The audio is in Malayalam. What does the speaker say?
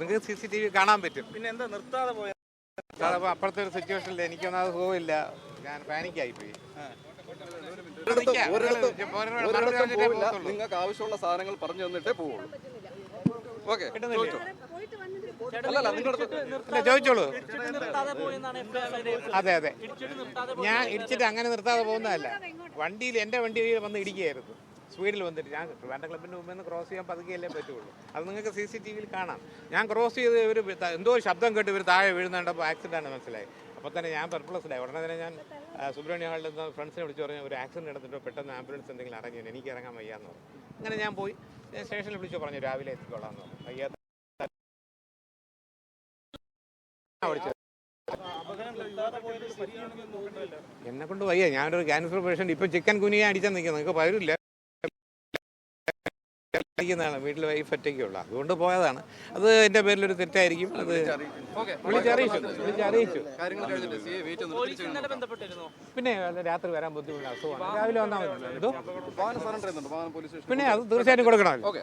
നിങ്ങൾക്ക് സി സി ടി വി കാണാൻ പറ്റും. പിന്നെ എന്താ നിർത്താതെ പോയത് അതപ്പോൾ അപ്പുറത്തെ ഒരു സിറ്റുവേഷനിൽ എനിക്കൊന്നും അത് പോവില്ല. ഞാൻ പാനിക്കായി പോയി നിങ്ങൾക്ക് ആവശ്യമുള്ള സാധനങ്ങൾ പറഞ്ഞു തന്നിട്ടേ പോവുള്ളൂ. ഓക്കെ അല്ല ചോദിച്ചോളൂ. അതെ അതെ. ഞാൻ ഇടിച്ചിട്ട് അങ്ങനെ നിർത്താതെ പോകുന്നതല്ല. വണ്ടിയിൽ എന്റെ വണ്ടിയിൽ വന്ന് ഇടിക്കുകയായിരുന്നു. സ്പീഡിൽ വന്നിട്ട് ഞാൻ വേണ്ട ക്ലബിന്റെ മുമ്പിൽ നിന്ന് ക്രോസ് ചെയ്യാൻ പതുക്കെയല്ലേ പറ്റുള്ളൂ. അത് നിങ്ങൾക്ക് സി സി ടി വിയിൽ കാണാം. ഞാൻ ക്രോസ് ചെയ്ത് ഇവർ എന്തോ ഒരു ശബ്ദം കേട്ട് ഇവർ താഴെ വീഴുന്നുണ്ടപ്പോൾ ആക്സിഡന്റ് ആണ് മനസ്സിലായി അപ്പോൾ തന്നെ ഞാൻ പെർപ്ലസിലായി ഉടനെ തന്നെ ഞാൻ സുബ്രഹ്മണ്യ ഹാളിൽ നിന്ന് ഫ്രണ്ട്സിനെ വിളിച്ച് പറഞ്ഞു ഒരു ആക്സിഡന്റ് നടന്നിട്ടോ പെട്ടെന്ന് ആംബുലൻസ് എന്തെങ്കിലും ചെയ്യണം എനിക്ക് ഇറങ്ങാൻ വയ്യാന്ന് പറഞ്ഞു. അങ്ങനെ ഞാൻ പോയി. സ്റ്റേഷനിൽ വിളിച്ചു പറഞ്ഞു രാവിലെ എത്തിക്കോളാം എന്ന് പറഞ്ഞു. വയ്യാത്ത എന്നെ കൊണ്ട് വയ്യ. ഞാനൊരു ക്യാൻസർ പേഷ്യന്റ് ഇപ്പം ചിക്കൻ കുനിയാ അടിച്ചാൽ നിൽക്കുന്നത് നിങ്ങൾക്ക് പകരില്ല ാണ് വീട്ടിൽ വൈഫ് ഒറ്റയ്ക്കുള്ള. അതുകൊണ്ട് പോയതാണ്. അത് എന്റെ പേരിൽ ഒരു തെറ്റായിരിക്കും. അത് ഓക്കെ. വിളിച്ചറിയിച്ചു വിളിച്ചറിയിച്ചു പിന്നെ രാത്രി വരാൻ ബുദ്ധിമുട്ടുള്ള അസുഖമാണ്. രാവിലെ വന്നാൽ മതി. പിന്നെ അത് തീർച്ചയായിട്ടും കൊടുക്കണമല്ലോ ഓക്കെ.